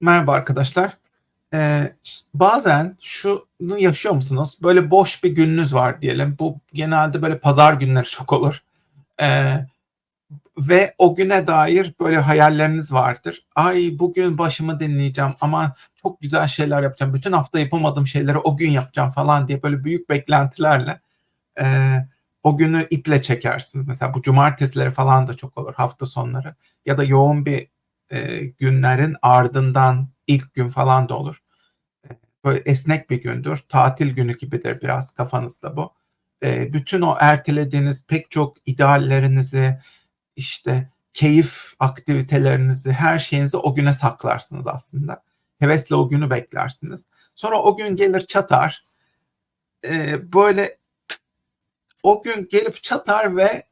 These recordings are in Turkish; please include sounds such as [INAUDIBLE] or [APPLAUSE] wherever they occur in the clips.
Merhaba arkadaşlar. Eee, ş bazen şunu yaşıyor musunuz? Böyle boş bir gününüz var diyelim. Bu genelde böyle pazar günleri çok olur. Eee, ve o güne dair böyle hayalleriniz vardır. "Ay, bugün başımı dinleyeceğim, aman çok güzel şeyler yapacağım, bütün hafta yapamadığım şeyleri o gün yapacağım." falan diye böyle büyük beklentilerle, eee, o günü iple çekersiniz. Mesela bu cumartesileri falan da çok olur, hafta sonları ya da yoğun bir, eee, günlerin ardından ilk gün falan da olur. Eee, böyle esnek bir gündür, tatil günü gibidir biraz kafanızda bu. Eee, bütün o ertelediğiniz pek çok ideallerinizi, işte, keyif aktivitelerinizi, her şeyinizi o güne saklarsınız aslında. Hevesle o günü beklersiniz. Sonra o gün gelir çatar. Eee, böyle o gün gelip çatar ve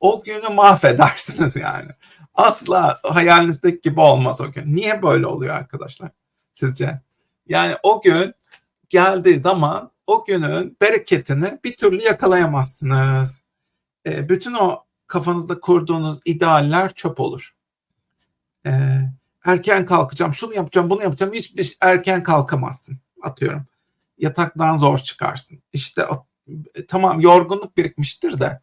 o günü mahvedersiniz yani. Asla hayalinizdeki gibi olmaz o gün. Niye böyle oluyor arkadaşlar sizce? Yani o gün geldiği zaman o günün bereketini bir türlü yakalayamazsınız. Eee, bütün o kafanızda kurduğunuz idealler çöp olur. Eee, erken kalkacağım, şunu yapacağım, bunu yapacağım, hiçbir ş erken kalkamazsın. Atıyorum, yataktan zor çıkarsın. İşte, e, tamam yorgunluk birikmiştir de,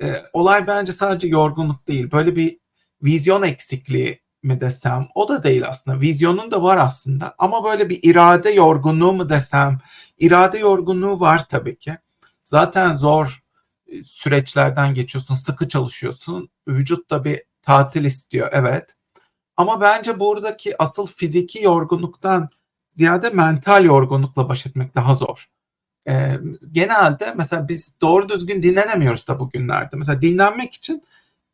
eee, olay bence sadece yorgunluk değil. Böyle bir vizyon eksikliği mi desem, o da değil aslında. Vizyonun da var aslında ama böyle bir irade yorgunluğu mu desem, irade yorgunluğu var tabii ki. Zaten zor, eee, süreçlerden geçiyorsun, sıkı çalışıyorsun. Vücut da bir tatil istiyor, evet. Ama bence buradaki asıl fiziki yorgunluktan ziyade mental yorgunlukla baş etmek daha zor. Eee, genelde mesela biz doğru düzgün dinlenemiyoruz da bugünlerde. Mesela dinlenmek için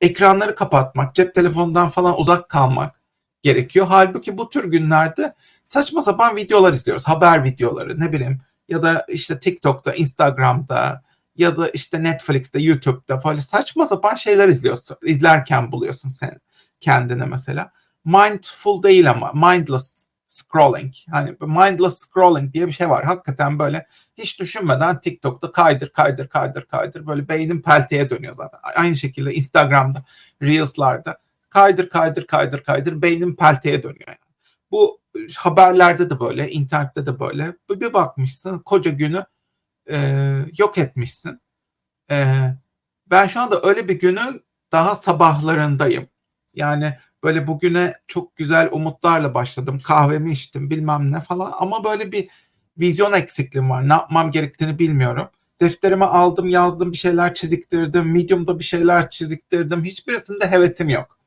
ekranları kapatmak, cep telefonundan falan uzak kalmak gerekiyor. Hâlbuki bu tür günlerde saçma sapan videolar izliyoruz. Haber videoları, ne bileyim ya da işte TikTok'ta, Instagram'da ya da işte Netflix'te, YouTube'da falan saçma sapan şeyler izliyorsun. İzlerken buluyorsun sen kendini mesela. Mindful değil ama mindless scrolling. Hani mindless scrolling diye bir şey var. Hakikaten böyle hiç düşünmeden TikTok'ta kaydır, kaydır, kaydır, kaydır. Böyle beynin pelteye dönüyor zaten. aynı şekilde Instagram'da, Reels'larda kaydır, kaydır, kaydır, kaydır beynin pelteye dönüyor yani. Bu haberlerde de böyle, internette de böyle. Bir bakmışsın koca günü, eee, yok etmişsin. Eee, ben şu anda öyle bir günün daha sabahlarındayım. Yani böyle bugüne çok güzel umutlarla başladım. Kahvemi içtim, bilmem ne falan ama böyle bir vizyon eksikliğim var. Ne yapmam gerektiğini bilmiyorum. Defterime aldım, yazdım, bir şeyler çiziktirdim. Medium'da bir şeyler çiziktirdim. Hiçbirisinde hevesim yok.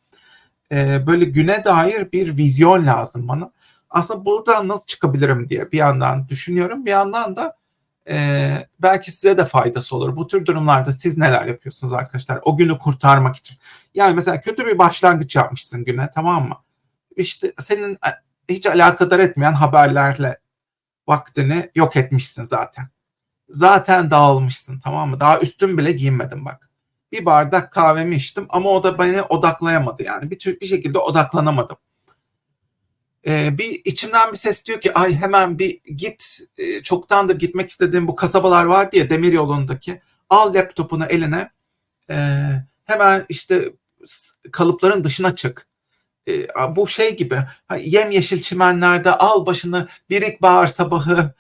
Eee, böyle güne dair bir vizyon lazım bana. Aslında buradan nasıl çıkabilirim diye bir yandan düşünüyorum. Bir yandan da, eee, belki size de faydası olur. Bu tür durumlarda siz neler yapıyorsunuz arkadaşlar o günü kurtarmak için? Yani mesela kötü bir başlangıç yapmışsın güne, tamam mı? İşte senin e hiç alakadar etmeyen haberlerle vaktini yok etmişsin zaten. Zaten dağılmışsın, tamam mı? Daha üstün bile giyinmedin bak. Bir bardak kahvemi içtim ama o da beni odaklayamadı yani. Bir tür bir şekilde odaklanamadım. Eee, bir içimden bir ses diyor ki ay hemen bir git, eee, çoktandır gitmek istediğim bu kasabalar vardı ya demiryolundaki. Al laptopunu eline, eee, hemen işte kalıpların dışına çık. A bu şey gibi, ha yemyeşil çimenlerde al başını bir ilkbahar sabahı,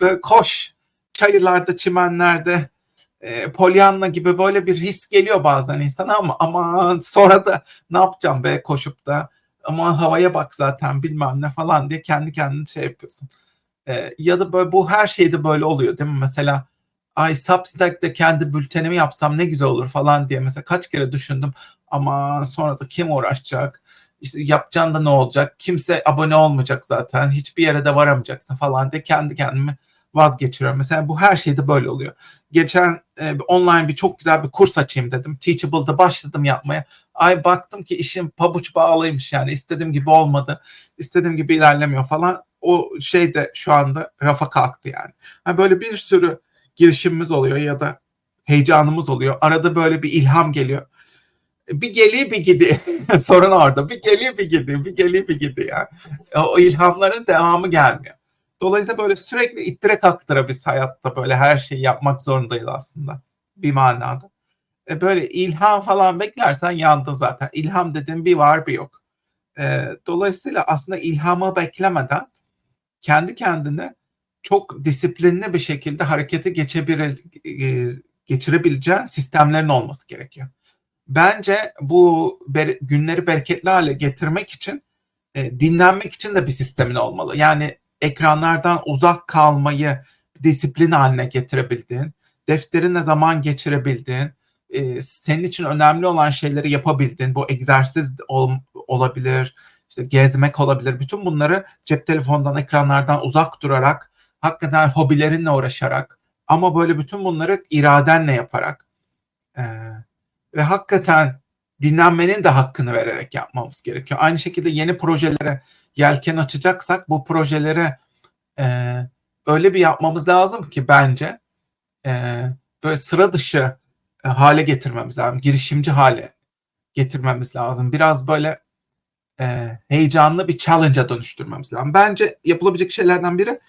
böyle koş, çayırlarda, çimenlerde, eee, Pollyanna gibi böyle bir his geliyor bazen insana ama aman sonra da ne yapacağım be koşup da, aman havaya bak zaten bilmem ne falan diye kendi kendine şey yapıyorsun. Eee, ya da böyle bu her şeyde böyle oluyor değil mi? Mesela ay Substack'te kendi bültenimi yapsam ne güzel olur falan diye mesela kaç kere düşündüm. Aman sonra da kim uğraşacak? İşte yapacaksın da ne olacak? Kimse abone olmayacak zaten. Hiçbir yere de varamayacaksın falan diye kendi kendime vazgeçiriyorum. Mesela bu her şeyde böyle oluyor. Geçen, eee, online bir çok güzel bir kurs açayım dedim. Teachable'da başladım yapmaya. Ay baktım ki işim pabuç bağlıymış yani istediğim gibi olmadı. İstediğim gibi ilerlemiyor falan. O şey de şu anda rafa kalktı yani. Ha, böyle bir sürü girişimimiz oluyor ya da heyecanımız oluyor. Arada böyle bir ilham geliyor. Bir geliyor bir gidiyor. [LAUGHS] Sorun orada. Bir geliyor bir gidiyor, bir geliyor bir gidiyor ya. O ilhamların devamı gelmiyor. Dolayısıyla böyle sürekli ittire kaktıra biz hayatta böyle her şeyi yapmak zorundayız aslında bir manada. E, böyle ilham falan beklersen yandın zaten. İlham dediğin bir var bir yok. Eee, dolayısıyla aslında ilhamı beklemeden kendi kendine çok disiplinli bir şekilde harekete geçebilir eee, geçirebileceğin sistemlerin olması gerekiyor. Bence bu bere günleri bereketli hâle getirmek için, eee, dinlenmek için de bir sistemin olmalı. Yani ekranlardan uzak kalmayı disiplin hâline getirebildiğin, defterinle zaman geçirebildiğin, eee, senin için önemli olan şeyleri yapabildiğin, bu egzersiz ol olabilir, işte gezmek olabilir. Bütün bunları cep telefonundan, ekranlardan uzak durarak, hakikaten hobilerinle uğraşarak ama böyle bütün bunları iradenle yaparak, eee, ve hakikaten dinlenmenin de hakkını vererek yapmamız gerekiyor. Aynı şekilde yeni projelere yelken açacaksak bu projeleri, eee, öyle bir yapmamız lazım ki bence, eee, böyle sıra dışı hâle getirmemiz lazım, girişimci hâle getirmemiz lazım. Biraz böyle, eee, heyecanlı bir challenge'a dönüştürmemiz lazım. Bence yapılabilecek şeylerden biri,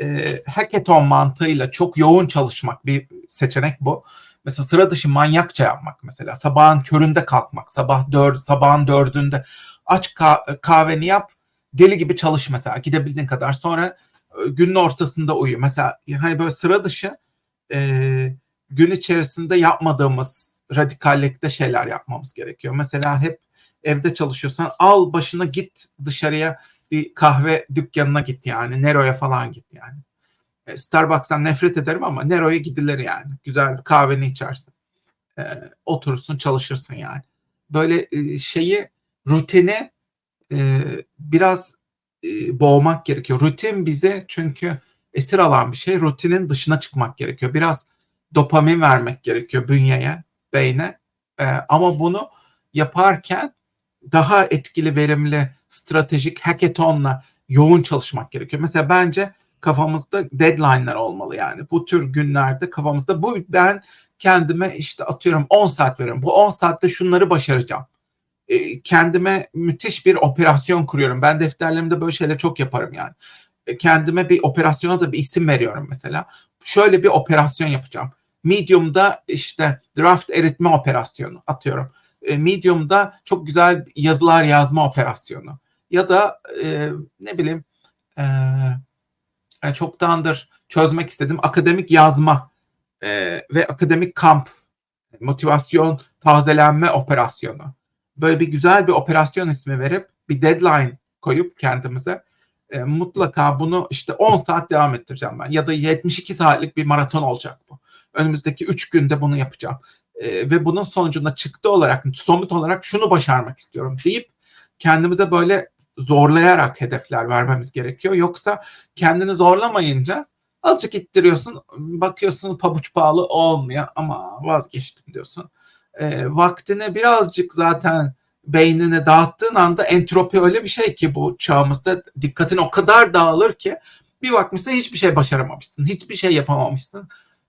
eee, hackathon mantığıyla çok yoğun çalışmak bir seçenek bu. Mesela sıra dışı manyakça yapmak mesela. Sabahın köründe kalkmak, sabah dör sabahın 4'ünde aç ka kahveni yap, deli gibi çalış mesela gidebildiğin kadar. Sonra, eee, günün ortasında uyu. Mesela, hani, böyle sıra dışı, eee, gün içerisinde yapmadığımız radikallikte şeyler yapmamız gerekiyor. Mesela hep evde çalışıyorsan al başını git dışarıya bir kahve dükkânına git yani. Nero'ya falan git yani. Eee, Starbucks'tan nefret ederim ama Nero'ya gidilir yani. Güzel bir kahveni içersin. Eee, oturursun, çalışırsın yani. Böyle, eee, şeyi, rutini, eee, biraz, eee, boğmak gerekiyor. Rutin bize çünkü esir alan bir şey. Rutinin dışına çıkmak gerekiyor. Biraz dopamin vermek gerekiyor bünyeye, beyne. Eee, ama bunu yaparken daha etkili, verimli, stratejik hackathon'la yoğun çalışmak gerekiyor. Mesela bence kafamızda deadline'lar olmalı yani. Bu tür günlerde kafamızda bu ben kendime işte atıyorum 10 saat veriyorum. Bu 10 saatte şunları başaracağım. Eee, kendime müthiş bir operasyon kuruyorum. Ben defterlerimde böyle şeyleri çok yaparım yani. Eee, kendime bir operasyona da bir isim veriyorum mesela. Şöyle bir operasyon yapacağım. Medium'da işte draft eritme operasyonu atıyorum. Eee, Medium'da çok güzel yazılar yazma operasyonu ya da, eee, ne bileyim, eee, yani çoktandır çözmek istediğim akademik yazma, eee, ve akademik kamp, motivasyon tazelenme operasyonu. Böyle bir güzel bir operasyon ismi verip bir deadline koyup kendimize, eee, mutlaka bunu işte 10 saat devam ettireceğim ben ya da 72 saatlik bir maraton olacak bu. Önümüzdeki 3 günde bunu yapacağım, eee, ve bunun sonucunda çıktı olarak, somut olarak şunu başarmak istiyorum deyip kendimize böyle zorlayarak hedefler vermemiz gerekiyor. Yoksa kendini zorlamayınca azıcık ittiriyorsun, bakıyorsun pabuç pahalı olmuyor. "Aman vazgeçtim." diyorsun. Eee, vaktini birazcık zaten beynini dağıttığın anda entropi öyle bir şey ki bu çağımızda dikkatin o kadar dağılır ki bir bakmışsın hiçbir şey başaramamışsın, hiçbir şey yapamamışsın.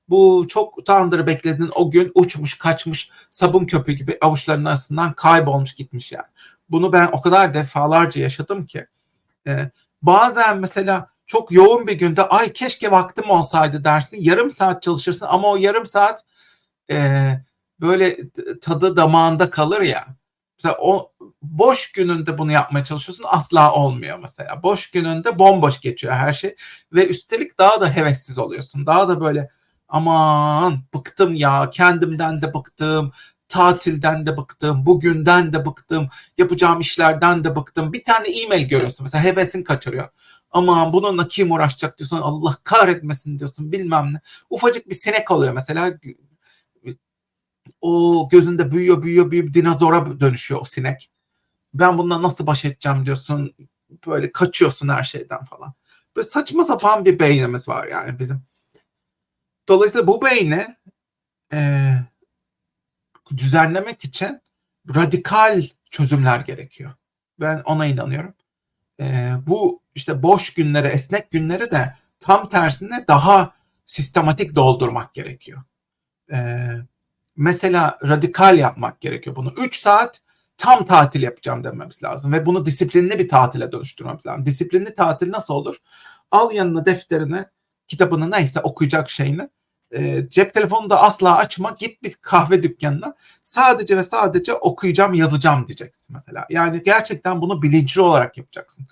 Bu çoktandır beklediğin o gün uçmuş, kaçmış, sabun köpüğü gibi avuçlarının arasından kaybolmuş gitmiş yani. Bunu ben o kadar defalarca yaşadım ki. Eee, bazen mesela çok yoğun bir günde "Ay keşke vaktim olsaydı." dersin. Yarım saat çalışırsın ama o yarım saat, eee, böyle tadı damağında kalır ya. Mesela o boş gününde bunu yapmaya çalışıyorsun asla olmuyor mesela. Boş gününde bomboş geçiyor her şey ve üstelik daha da hevessiz oluyorsun. Daha da böyle "Aman bıktım ya, kendimden de bıktım, tatilden de bıktım, bugünden de bıktım, yapacağım işlerden de bıktım." Bir tane e-mail görüyorsun mesela hevesin kaçırıyor. "Aman bununla kim uğraşacak?" diyorsun. "Allah kahretmesin." diyorsun bilmem ne. Ufacık bir sinek oluyor mesela. O gözünde büyüyor, büyüyor, büyüyor, dinozora dönüşüyor o sinek. "Ben bununla nasıl baş edeceğim?" diyorsun. Böyle kaçıyorsun her şeyden falan. Böyle saçma sapan bir beynimiz var yani bizim. Dolayısıyla bu beyni, eee, düzenlemek için radikal çözümler gerekiyor. Ben ona inanıyorum. Eee, bu işte boş günleri, esnek günleri de tam tersine daha sistematik doldurmak gerekiyor. Eee, mesela radikal yapmak gerekiyor bunu. 3 saat tam tatil yapacağım dememiz lazım ve bunu disiplinli bir tatile dönüştürmemiz lazım. Disiplinli tatil nasıl olur? Al yanına defterini, kitabını neyse okuyacak şeyini, E, cep telefonunu da asla açma. Git bir kahve dükkanına. Sadece ve sadece okuyacağım, yazacağım diyeceksin mesela. Yani gerçekten bunu bilinçli olarak yapacaksın.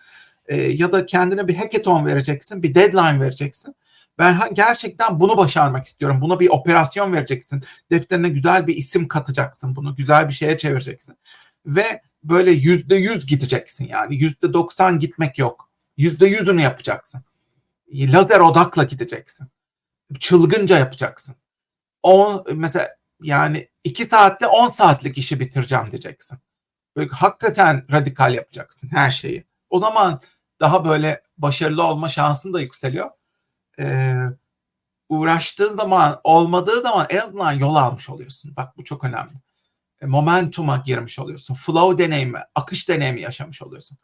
E, ya da kendine bir hackathon vereceksin, bir deadline vereceksin. Ben gerçekten bunu başarmak istiyorum. Buna bir operasyon vereceksin. Defterine güzel bir isim katacaksın. Bunu güzel bir şeye çevireceksin. Ve böyle yüzde yüz gideceksin yani. Yüzde doksan gitmek yok. Yüzde yüzünü yapacaksın. Lazer odakla gideceksin. Çılgınca yapacaksın. O mesela yani iki saatle on saatlik işi bitireceğim diyeceksin. Böyle hakikaten radikal yapacaksın her şeyi. O zaman daha böyle başarılı olma şansın da yükseliyor. Ee, uğraştığın zaman olmadığı zaman en azından yol almış oluyorsun. Bak bu çok önemli. E, momentuma girmiş oluyorsun. Flow deneyimi, akış deneyimi yaşamış oluyorsun.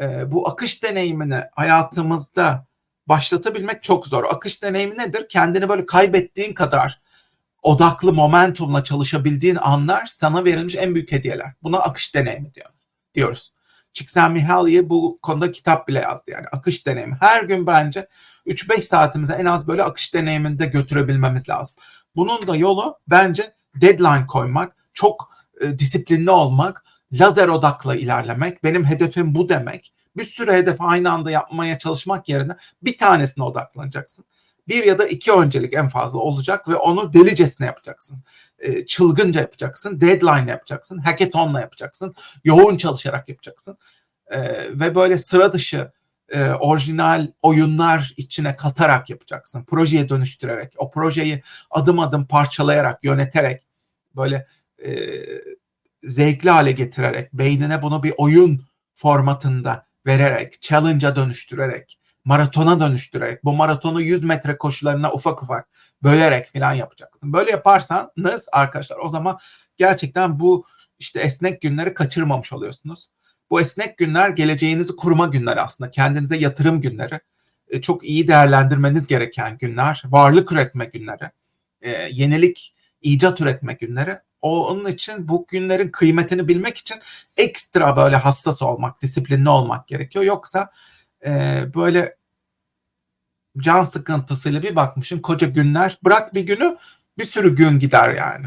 E, bu akış deneyimini hayatımızda başlatabilmek çok zor. Akış deneyimi nedir? Kendini böyle kaybettiğin kadar odaklı momentumla çalışabildiğin anlar sana verilmiş en büyük hediyeler. Buna akış deneyimi diyor, diyoruz. Csikszentmihalyi bu konuda kitap bile yazdı yani akış deneyimi. Her gün bence 3-5 saatimize en az böyle akış deneyiminde götürebilmemiz lazım. Bunun da yolu bence deadline koymak, çok e, disiplinli olmak, lazer odakla ilerlemek. Benim hedefim bu demek. Bir sürü hedef aynı anda yapmaya çalışmak yerine bir tanesine odaklanacaksın. Bir ya da iki öncelik en fazla olacak ve onu delicesine yapacaksın. E, çılgınca yapacaksın, deadline yapacaksın, hackathonla yapacaksın, yoğun çalışarak yapacaksın. E, ve böyle sıra dışı e, orijinal oyunlar içine katarak yapacaksın. Projeye dönüştürerek, o projeyi adım adım parçalayarak, yöneterek böyle e, zevkli hale getirerek, beynine bunu bir oyun formatında vererek, challenge'a dönüştürerek, maratona dönüştürerek, bu maratonu 100 metre koşularına ufak ufak bölerek falan yapacaksın. Böyle yaparsanız arkadaşlar o zaman gerçekten bu işte esnek günleri kaçırmamış oluyorsunuz. Bu esnek günler geleceğinizi kurma günleri aslında. Kendinize yatırım günleri. E, çok iyi değerlendirmeniz gereken günler. Varlık üretme günleri. E, yenilik, icat üretme günleri. Onun için bu günlerin kıymetini bilmek için ekstra böyle hassas olmak, disiplinli olmak gerekiyor. Yoksa e, böyle can sıkıntısıyla bir bakmışım koca günler. Bırak bir günü bir sürü gün gider yani.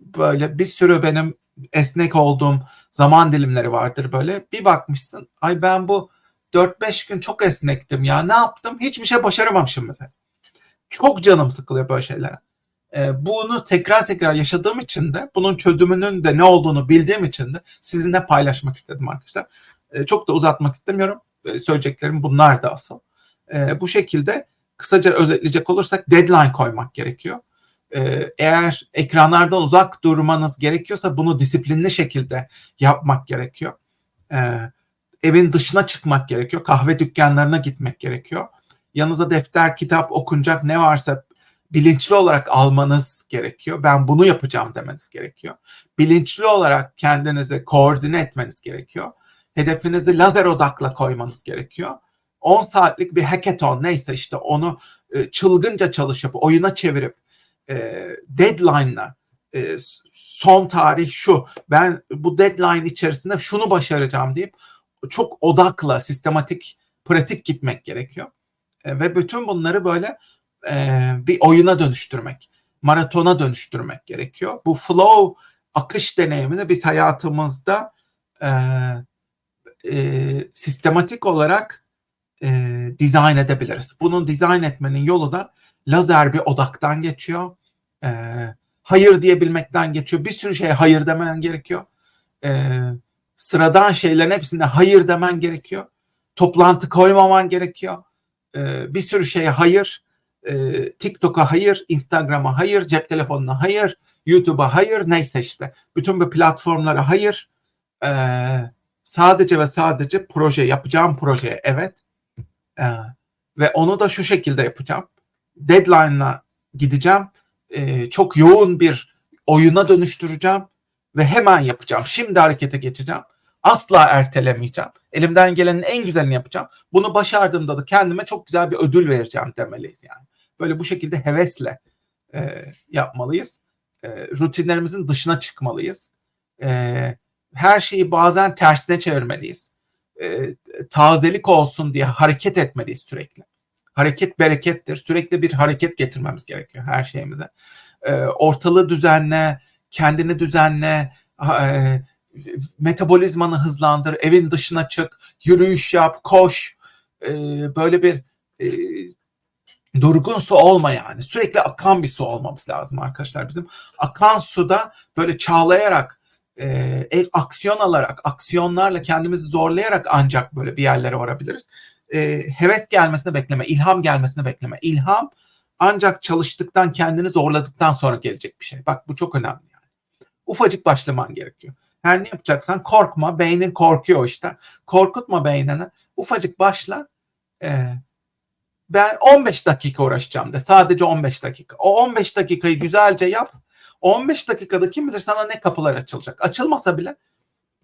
Böyle bir sürü benim esnek olduğum zaman dilimleri vardır böyle. Bir bakmışsın ay ben bu 4-5 gün çok esnektim ya ne yaptım? Hiçbir şey başaramamışım mesela. Çok canım sıkılıyor böyle şeylere. Ee, bunu tekrar tekrar yaşadığım için de bunun çözümünün de ne olduğunu bildiğim için de sizinle paylaşmak istedim arkadaşlar. Ee, çok da uzatmak istemiyorum. Ee, söyleyeceklerim bunlar asıl. Bu şekilde kısaca özetleyecek olursak deadline koymak gerekiyor. eğer ekranlardan uzak durmanız gerekiyorsa bunu disiplinli şekilde yapmak gerekiyor. evin dışına çıkmak gerekiyor. Kahve dükkanlarına gitmek gerekiyor. Yanınıza defter, kitap, okunacak ne varsa bilinçli olarak almanız gerekiyor. Ben bunu yapacağım demeniz gerekiyor. Bilinçli olarak kendinizi koordine etmeniz gerekiyor. Hedefinizi lazer odakla koymanız gerekiyor. 10 saatlik bir hackathon neyse işte onu e, çılgınca çalışıp oyuna çevirip e, deadline'la e, son tarih şu ben bu deadline içerisinde şunu başaracağım deyip çok odakla sistematik pratik gitmek gerekiyor. E, ve bütün bunları böyle e, bir oyuna dönüştürmek, maratona dönüştürmek gerekiyor. Bu flow akış deneyimini biz hayatımızda e, e, sistematik olarak e, dizayn edebiliriz. Bunun dizayn etmenin yolu da lazer bir odaktan geçiyor. E, hayır diyebilmekten geçiyor. Bir sürü şeye hayır demen gerekiyor. E, sıradan şeylerin hepsine hayır demen gerekiyor. Toplantı koymaman gerekiyor. E, bir sürü şeye hayır e, TikTok'a hayır, Instagram'a hayır, cep telefonuna hayır, YouTube'a hayır, neyse işte. Bütün bu platformlara hayır. E, sadece ve sadece proje, yapacağım projeye evet. E, ve onu da şu şekilde yapacağım. Deadline'la gideceğim. E, çok yoğun bir oyuna dönüştüreceğim ve hemen yapacağım. Şimdi harekete geçeceğim. Asla ertelemeyeceğim. Elimden gelenin en güzelini yapacağım. Bunu başardığımda da kendime çok güzel bir ödül vereceğim demeliyiz yani. Böyle bu şekilde hevesle e, yapmalıyız. E, rutinlerimizin dışına çıkmalıyız. E, her şeyi bazen tersine çevirmeliyiz. E, tazelik olsun diye hareket etmeliyiz sürekli. Hareket berekettir. Sürekli bir hareket getirmemiz gerekiyor her şeyimize. E, ortalığı düzenle, kendini düzenle, e, metabolizmanı hızlandır, evin dışına çık, yürüyüş yap, koş. E, böyle bir e, durgun su olma yani. Sürekli akan bir su olmamız lazım arkadaşlar bizim. Akan suda böyle çağlayarak, e, aksiyon alarak, aksiyonlarla kendimizi zorlayarak ancak böyle bir yerlere varabiliriz. E, heves gelmesini bekleme, ilham gelmesini bekleme. İlham ancak çalıştıktan, kendini zorladıktan sonra gelecek bir şey. Bak bu çok önemli yani. Ufacık başlaman gerekiyor. Her ne yapacaksan korkma, beynin korkuyor işte. Korkutma beynini. Ufacık başla. E, ben 15 dakika uğraşacağım de. Sadece 15 dakika. O 15 dakikayı güzelce yap. 15 dakikada kim bilir sana ne kapılar açılacak. Açılmasa bile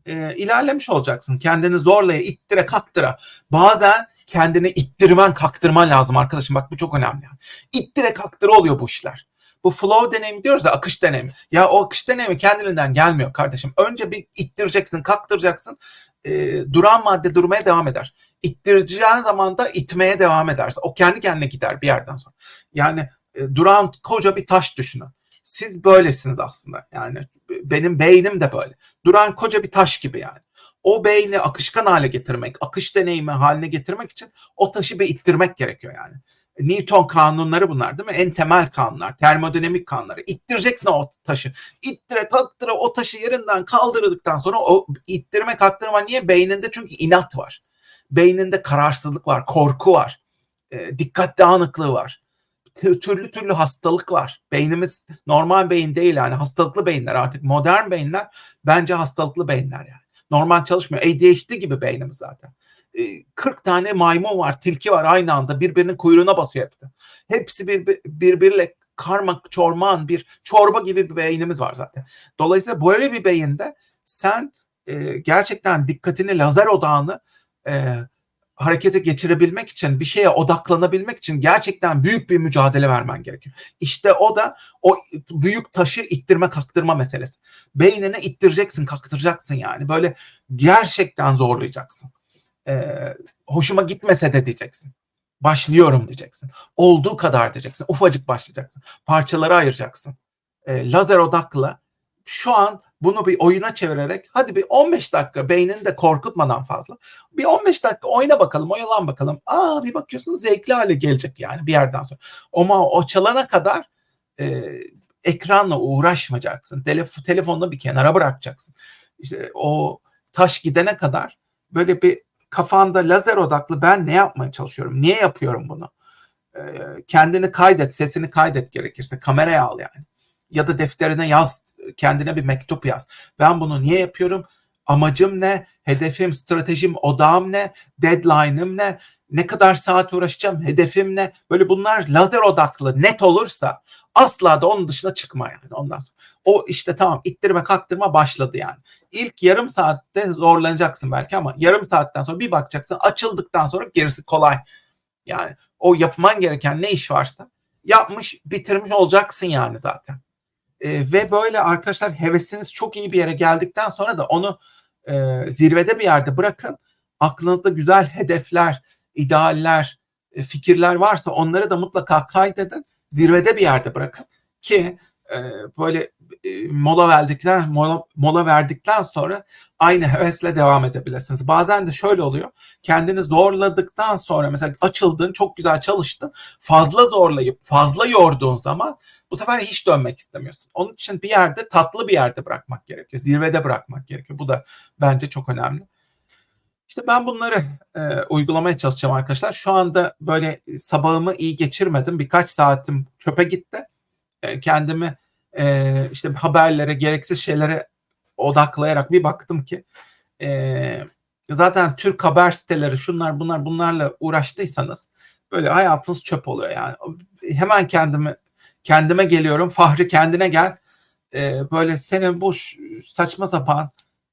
e, ilerlemiş olacaksın. Kendini zorlaya, ittire, kaktıra. Bazen kendini ittirmen, kaktırman lazım arkadaşım. Bak bu çok önemli. İttire, kaktıra oluyor bu işler. Bu flow deneyimi diyoruz ya akış deneyimi. Ya o akış deneyimi kendiliğinden gelmiyor kardeşim. Önce bir ittireceksin, kaktıracaksın. E, duran madde durmaya devam eder. İttireceğin zaman da itmeye devam ederse o kendi kendine gider bir yerden sonra. Yani e, duran koca bir taş düşünün. Siz böylesiniz aslında. Yani benim beynim de böyle. Duran koca bir taş gibi yani. O beyni akışkan hale getirmek, akış deneyimi haline getirmek için o taşı bir ittirmek gerekiyor yani. Newton kanunları bunlar değil mi? En temel kanunlar, termodinamik kanunları. İttireceksin o taşı. İttire kalktıra o taşı yerinden kaldırdıktan sonra o ittirme kalktırma niye? Beyninde çünkü inat var. Beyninde kararsızlık var, korku var. E, dikkat dağınıklığı var. Türlü türlü hastalık var. Beynimiz normal beyin değil yani hastalıklı beyinler artık modern beyinler bence hastalıklı beyinler yani. Normal çalışmıyor. ADHD gibi beynimiz zaten. 40 tane maymun var, tilki var aynı anda birbirinin kuyruğuna basıyor hepsi. Hepsi bir, birbiriyle karma çorman bir çorba gibi bir beynimiz var zaten. Dolayısıyla böyle bir beyinde sen e, gerçekten dikkatini lazer odağını e, harekete geçirebilmek için bir şeye odaklanabilmek için gerçekten büyük bir mücadele vermen gerekiyor. İşte o da o büyük taşı ittirme kaktırma meselesi. Beynine ittireceksin kaktıracaksın yani böyle gerçekten zorlayacaksın e, hoşuma gitmese de diyeceksin. Başlıyorum diyeceksin. Olduğu kadar diyeceksin. Ufacık başlayacaksın. Parçalara ayıracaksın. E, lazer odakla şu an bunu bir oyuna çevirerek hadi bir 15 dakika beynini de korkutmadan fazla. Bir 15 dakika oyna bakalım, oyalan bakalım. Aa bir bakıyorsun zevkli hale gelecek yani bir yerden sonra. Ama o çalana kadar e, ekranla uğraşmayacaksın. Telef telefonunu bir kenara bırakacaksın. İşte o taş gidene kadar böyle bir kafanda lazer odaklı ben ne yapmaya çalışıyorum? Niye yapıyorum bunu? Ee, kendini kaydet, sesini kaydet gerekirse. Kameraya al yani. Ya da defterine yaz, kendine bir mektup yaz. Ben bunu niye yapıyorum? Amacım ne? Hedefim, stratejim, odağım ne? Deadline'ım ne? Ne kadar saat uğraşacağım? Hedefim ne? Böyle bunlar lazer odaklı, net olursa asla da onun dışına çıkma yani ondan sonra. O işte tamam ittirme kalktırma başladı yani. İlk yarım saatte zorlanacaksın belki ama yarım saatten sonra bir bakacaksın açıldıktan sonra gerisi kolay. Yani o yapman gereken ne iş varsa yapmış bitirmiş olacaksın yani zaten. E, ve böyle arkadaşlar hevesiniz çok iyi bir yere geldikten sonra da onu e, zirvede bir yerde bırakın. Aklınızda güzel hedefler, idealler, e, fikirler varsa onları da mutlaka kaydedin. Zirvede bir yerde bırakın ki e, böyle e, mola verdikten mola, mola verdikten sonra aynı hevesle devam edebilirsiniz. Bazen de şöyle oluyor. Kendini zorladıktan sonra mesela açıldın, çok güzel çalıştın. Fazla zorlayıp fazla yorduğun zaman bu sefer hiç dönmek istemiyorsun. Onun için bir yerde tatlı bir yerde bırakmak gerekiyor. Zirvede bırakmak gerekiyor. Bu da bence çok önemli. İşte ben bunları e, uygulamaya çalışacağım arkadaşlar. Şu anda böyle sabahımı iyi geçirmedim. Birkaç saatim çöpe gitti. E, kendimi e, işte haberlere, gereksiz şeylere odaklayarak bir baktım ki e, zaten Türk haber siteleri şunlar bunlar bunlarla uğraştıysanız böyle hayatınız çöp oluyor yani. Hemen kendimi kendime geliyorum. Fahri kendine gel. E, böyle senin bu saçma sapan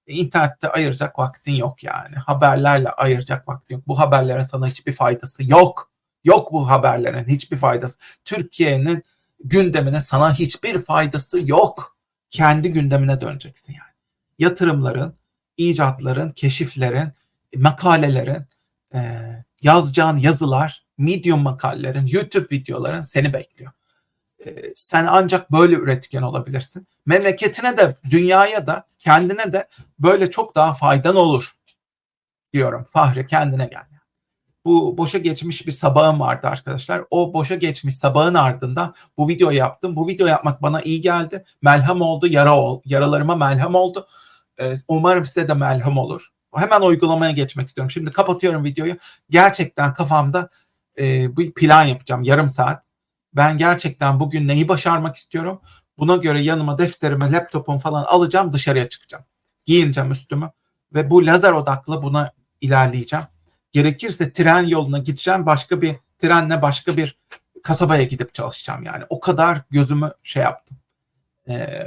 internette ayıracak vaktin yok yani. Haberlerle ayıracak vaktin yok. Bu haberlerin sana hiçbir faydası yok. Yok bu haberlerin hiçbir faydası. Türkiye'nin gündemine sana hiçbir faydası yok. Kendi gündemine döneceksin yani. Yatırımların, icatların, keşiflerin, makalelerin, e, yazacağın yazılar Medium makalelerin, YouTube videoların seni bekliyor. Ee, sen ancak böyle üretken olabilirsin. Memleketine de, dünyaya da, kendine de böyle çok daha faydan olur diyorum. Fahri kendine gel. Bu boşa geçmiş bir sabahım vardı arkadaşlar. O boşa geçmiş sabahın ardından bu videoyu yaptım. Bu video yapmak bana iyi geldi. Melham oldu, yara ol, yaralarıma melham oldu. Ee, umarım size de melham olur. Hemen uygulamaya geçmek istiyorum. Şimdi kapatıyorum videoyu. Gerçekten kafamda e, bir plan yapacağım yarım saat. Ben gerçekten bugün neyi başarmak istiyorum? Buna göre yanıma defterimi, laptopum falan alacağım, dışarıya çıkacağım. Giyineceğim üstümü ve bu lazer odaklı buna ilerleyeceğim. Gerekirse tren yoluna gideceğim, başka bir trenle başka bir kasabaya gidip çalışacağım yani. O kadar gözümü şey yaptım. Ee,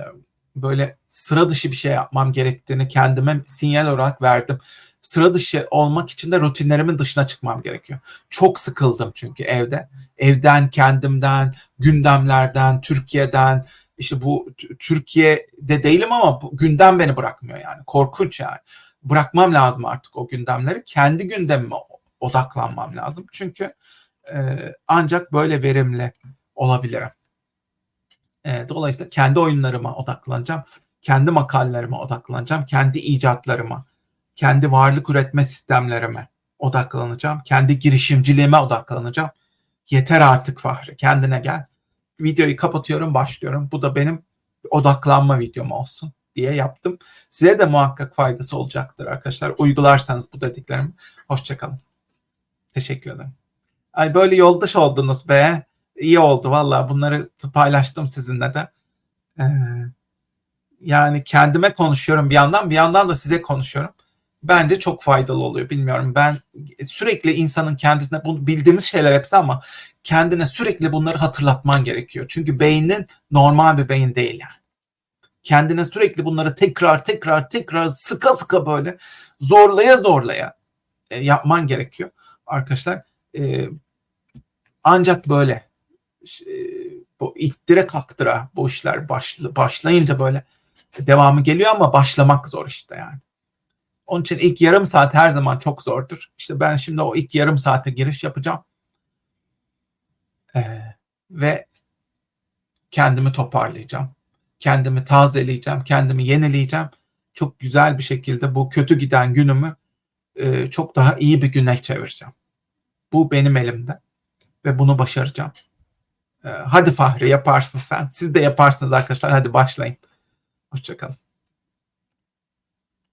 böyle sıra dışı bir şey yapmam gerektiğini kendime sinyal olarak verdim. Sıra dışı olmak için de rutinlerimin dışına çıkmam gerekiyor. Çok sıkıldım çünkü evde. Evden, kendimden, gündemlerden, Türkiye'den, işte bu Türkiye'de değilim ama bu gündem beni bırakmıyor yani. Korkunç yani. Bırakmam lazım artık o gündemleri. Kendi gündemime odaklanmam lazım. Çünkü e, ancak böyle verimli olabilirim. E, dolayısıyla kendi oyunlarıma odaklanacağım. Kendi makalelerime odaklanacağım. Kendi icatlarıma, kendi varlık üretme sistemlerime odaklanacağım. Kendi girişimciliğime odaklanacağım. Yeter artık Fahri. Kendine gel. Videoyu kapatıyorum, başlıyorum. Bu da benim odaklanma videom olsun diye yaptım. Size de muhakkak faydası olacaktır arkadaşlar. Uygularsanız bu dediklerimi. Hoşçakalın. Teşekkür ederim. Ay böyle yoldaş oldunuz be. İyi oldu valla. Bunları paylaştım sizinle de. Ee, yani kendime konuşuyorum bir yandan bir yandan da size konuşuyorum. Bence çok faydalı oluyor. Bilmiyorum ben sürekli insanın kendisine bunu bildiğimiz şeyler hepsi ama kendine sürekli bunları hatırlatman gerekiyor. Çünkü beynin normal bir beyin değil yani. Kendine sürekli bunları tekrar tekrar tekrar sıka sıka böyle zorlaya zorlaya e, yapman gerekiyor arkadaşlar. E, ancak böyle e, bu ittire kaktıra bu işler başlı, başlayınca böyle devamı geliyor ama başlamak zor işte yani. Onun için ilk yarım saat her zaman çok zordur. İşte ben şimdi o ilk yarım saate giriş yapacağım. Ee, ve kendimi toparlayacağım. Kendimi tazeleyeceğim. Kendimi yenileyeceğim. Çok güzel bir şekilde bu kötü giden günümü e, çok daha iyi bir güne çevireceğim. Bu benim elimde. Ve bunu başaracağım. Ee, hadi Fahri yaparsın sen. Siz de yaparsınız arkadaşlar. Hadi başlayın. Hoşçakalın.